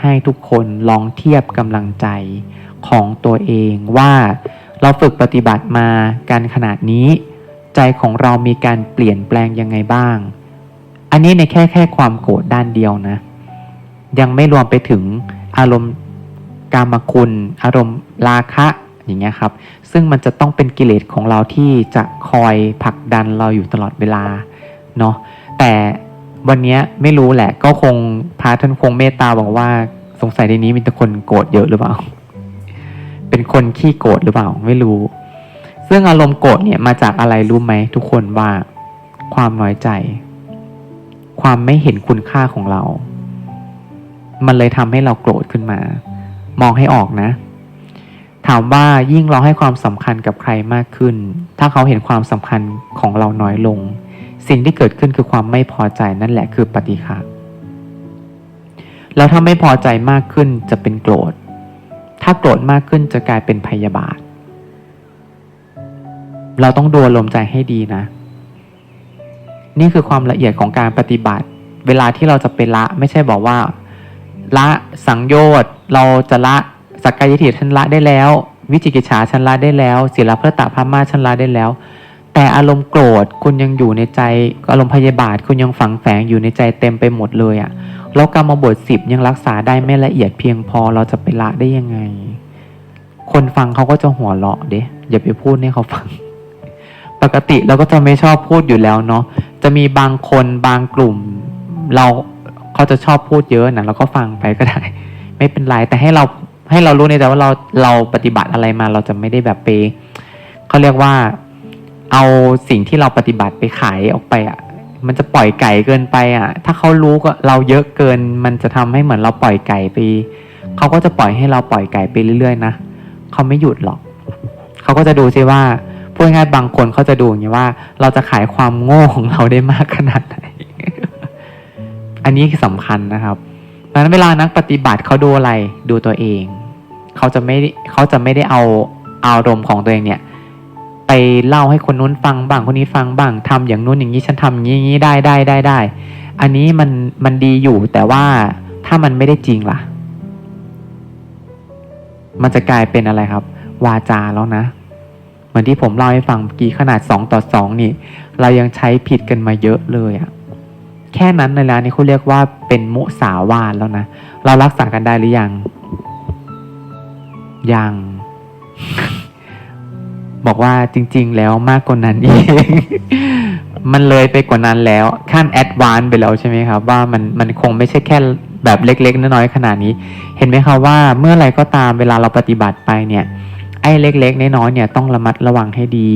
ให้ทุกคนลองเทียบกำลังใจของตัวเองว่าเราฝึกปฏิบัติมาการขนาดนี้ ใจของเรามีการเปลี่ยนแปลงยังไงบ้าง อันนี้ในแค่แค่ความโกรธด้านเดียวนะ ยังไม่รวมไปถึงอารมณ์กามคุณ อารมณ์ราคะอย่างเงี้ยครับ ซึ่งมันจะต้องเป็นกิเลสของเราที่จะคอยผลักดันเราอยู่ตลอดเวลาเนาะแต่ วันนี้ไม่รู้แหละ ก็คงพระท่านคงเมตตาบอกว่า สงสัยในนี้มีแต่คนโกรธเยอะหรือเปล่า เป็นคนขี้โกรธหรือเปล่า ไม่รู้ ซึ่งอารมณ์โกรธเนี่ยมาจากอะไรรู้ไหมทุกคนว่า ความน้อยใจ ความไม่เห็นคุณค่าของเรา มันเลยทำให้เราโกรธขึ้นมา มองให้ออกนะ ถามว่ายิ่งเราให้ความสำคัญกับใครมากขึ้น ถ้าเขาเห็นความสำคัญของเราน้อยลง สิ่งที่เกิดขึ้นคือความไม่พอใจนั่นแหละคือปฏิฆะแล้วถ้าไม่พอใจมากขึ้นจะเป็นโกรธ ถ้าโกรธมากขึ้นจะกลายเป็นพยาบาท เราต้องดูอารมใจให้ดีนะ นี่คือความละเอียดของการปฏิบัติ เวลาที่เราจะไปละไม่ใช่บอกว่า ละสังโยชน์เราจะละ สักกายทิฏฐิฉันละได้แล้ว วิจิกิจฉาฉันละได้แล้วศีลพระตะพม่าฉันละได้แล้ว แต่อารมณ์โกรธคุณยังอยู่ในใจอารมณ์พยาบาทคุณยังฝังแฝงอยู่ในใจเต็มไปหมดเลยอะ่ะแล้วกรรมบทสิบยังรักษาได้ไม่ละเอียดเพียงพอเราจะไปละได้ยังไง คนฟังเขาก็จะหัวเราะเด้อย่าไปพูดให้เขาฟัง ปกติเราก็จะไม่ชอบพูดอยู่แล้วเนาะจะมีบางคนบางกลุ่ม เราเขาจะชอบพูดเยอะนะเราก็ฟังไปก็ได้ ไม่เป็นไรแต่ให้เรา ให้เรารู้ในใจว่าเราเราปฏิบัติอะไรมา เราจะไม่ได้แบบไปเขาเรียกว่าเอาสิ่งที่เราปฏิบัติไปขายออกไปอะ มันจะปล่อยไก่เกินไปอะ ถ้าเขารู้ก็เราเยอะเกิน มันจะทำให้เหมือนเราปล่อยไก่ไปเขาก็จะปล่อยให้เราปล่อยไก่ไปเรื่อยๆนะเขาไม่หยุดหรอกเขาก็จะดูซิว่าพูดง่ายๆบางคนเขาจะดูอย่างนี้ว่า เราจะขายความโง่ของเราได้มากขนาดไหนอันนี้คือสำคัญนะครับดังนั้นเวลานักปฏิบัติเขาดูอะไรดูตัวเอง เขาจะไม่เขาจะไม่ได้เอาอารมณ์ของตัวเองเนี่ย ไปเล่าให้คนนู้นฟังบ้างคนนี้ฟังบ้างทำอย่างนู้นอย่างนี้ฉันทำอย่างนี้ยี้ได้ได้ได้ได้ อันนี้มันมันดีอยู่แต่ว่าถ้ามันไม่ได้จริงล่ะ มันจะกลายเป็นอะไรครับ วาจาแล้วนะ เหมือนที่ผมเล่าให้ฟังกี้ขนาดสองต่อสองนี่ เรายังใช้ผิดกันมาเยอะเลยอะแค่นั้นในร้านนี้เขาเรียกว่าเป็นมุสาวาทแล้วนะ เรารักษากันได้หรือยัง ยัง บอกว่าจริง ๆ แล้วมากกว่านั้นอีกมันเลยไปกว่านั้นแล้วขั้นแอดวานไปแล้วใช่ไหมครับ ว่ามันมันคงไม่ใช่แค่แบบเล็ก ๆ น้อยๆขนาดนี้ เห็นไหมครับว่าเมื่อไรก็ตามเวลาเราปฏิบัติไปเนี่ย ไอ้เล็ก ๆ น้อยๆเนี่ยต้องระมัดระวังให้ดี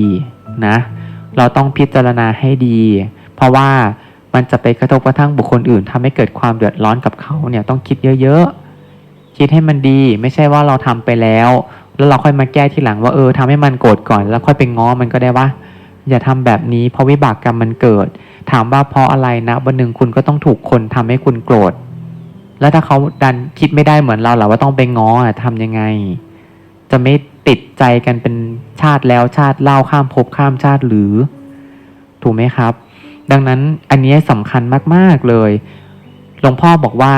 นะ เราต้องพิจารณาให้ดี เพราะว่ามันจะไปกระทบกระทั่งบุคคลอื่นทำให้เกิดความเดือดร้อนกับเขาเนี่ยต้องคิดเยอะๆ คิดให้มันดี ไม่ใช่ว่าเราทำไปแล้ว แล้วเราค่อยมาแก้ทีหลังว่าเออทำให้มันโกรธก่อน แล้วค่อยไปง้อมันก็ได้ว่าอย่าทำแบบนี้เพราะวิบากกรรมมันเกิด ถามว่าเพราะอะไรนะวันหนึ่งคุณก็ต้องถูกคนทำให้คุณโกรธ แล้วถ้าเขาดันคิดไม่ได้เหมือนเราหรอว่าต้องไปง้ออะทำยังไง จะไม่ติดใจกันเป็นชาติแล้วชาติเล่าข้ามภพข้ามชาติหรือ ถูกไหมครับ ดังนั้นอันนี้สำคัญมาก ๆ เลย หลวงพ่อบอกว่า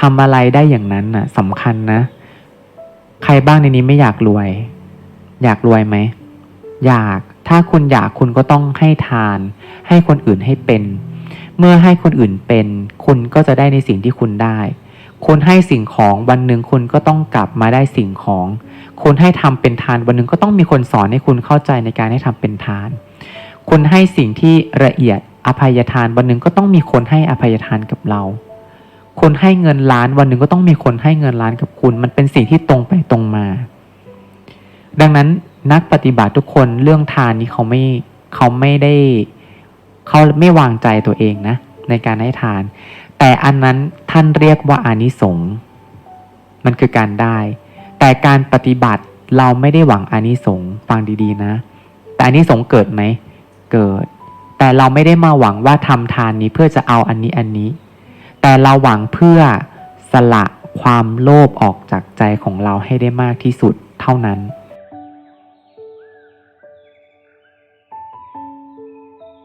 ทำอะไรได้อย่างนั้นน่ะสำคัญนะ ใครบ้างในนี้ไม่อยากรวย อยากรวยไหม อยาก ถ้าคุณอยากคุณก็ต้องให้ทาน ให้คนอื่นให้เป็น เมื่อให้คนอื่นเป็น คุณก็จะได้ในสิ่งที่คุณได้ คุณให้สิ่งของวันหนึ่งคุณก็ต้องกลับมาได้สิ่งของ คุณให้ทำเป็นทานวันหนึ่งก็ต้องมีคนสอนให้คุณเข้าใจในการให้ทำเป็นทาน คุณให้สิ่งที่ละเอียดอภัยทานวันหนึ่งก็ต้องมีคนให้อภัยทานกับเรา คุณให้เงินล้านวันหนึ่งก็ต้องมีคนให้เงินล้านกับคุณ มันเป็นสิ่งที่ตรงไปตรงมา ดังนั้นนักปฏิบัติทุกคนเรื่องทานนี้เขาไม่เขาไม่ได้เขาไม่วางใจตัวเองนะ ในการให้ทาน แต่อันนั้นท่านเรียกว่าอานิสงส์มันคือการได้ แต่การปฏิบัติเราไม่ได้หวังอานิสงส์ฟังดีๆนะ แต่อานิสงส์เกิดไหมเกิด แต่เราไม่ได้มาหวังว่าทำทานนี้เพื่อจะเอาอันนี้อันนี้ แต่เราหวังเพื่อสละความโลภออกจากใจของเราให้ได้มากที่สุดเท่านั้น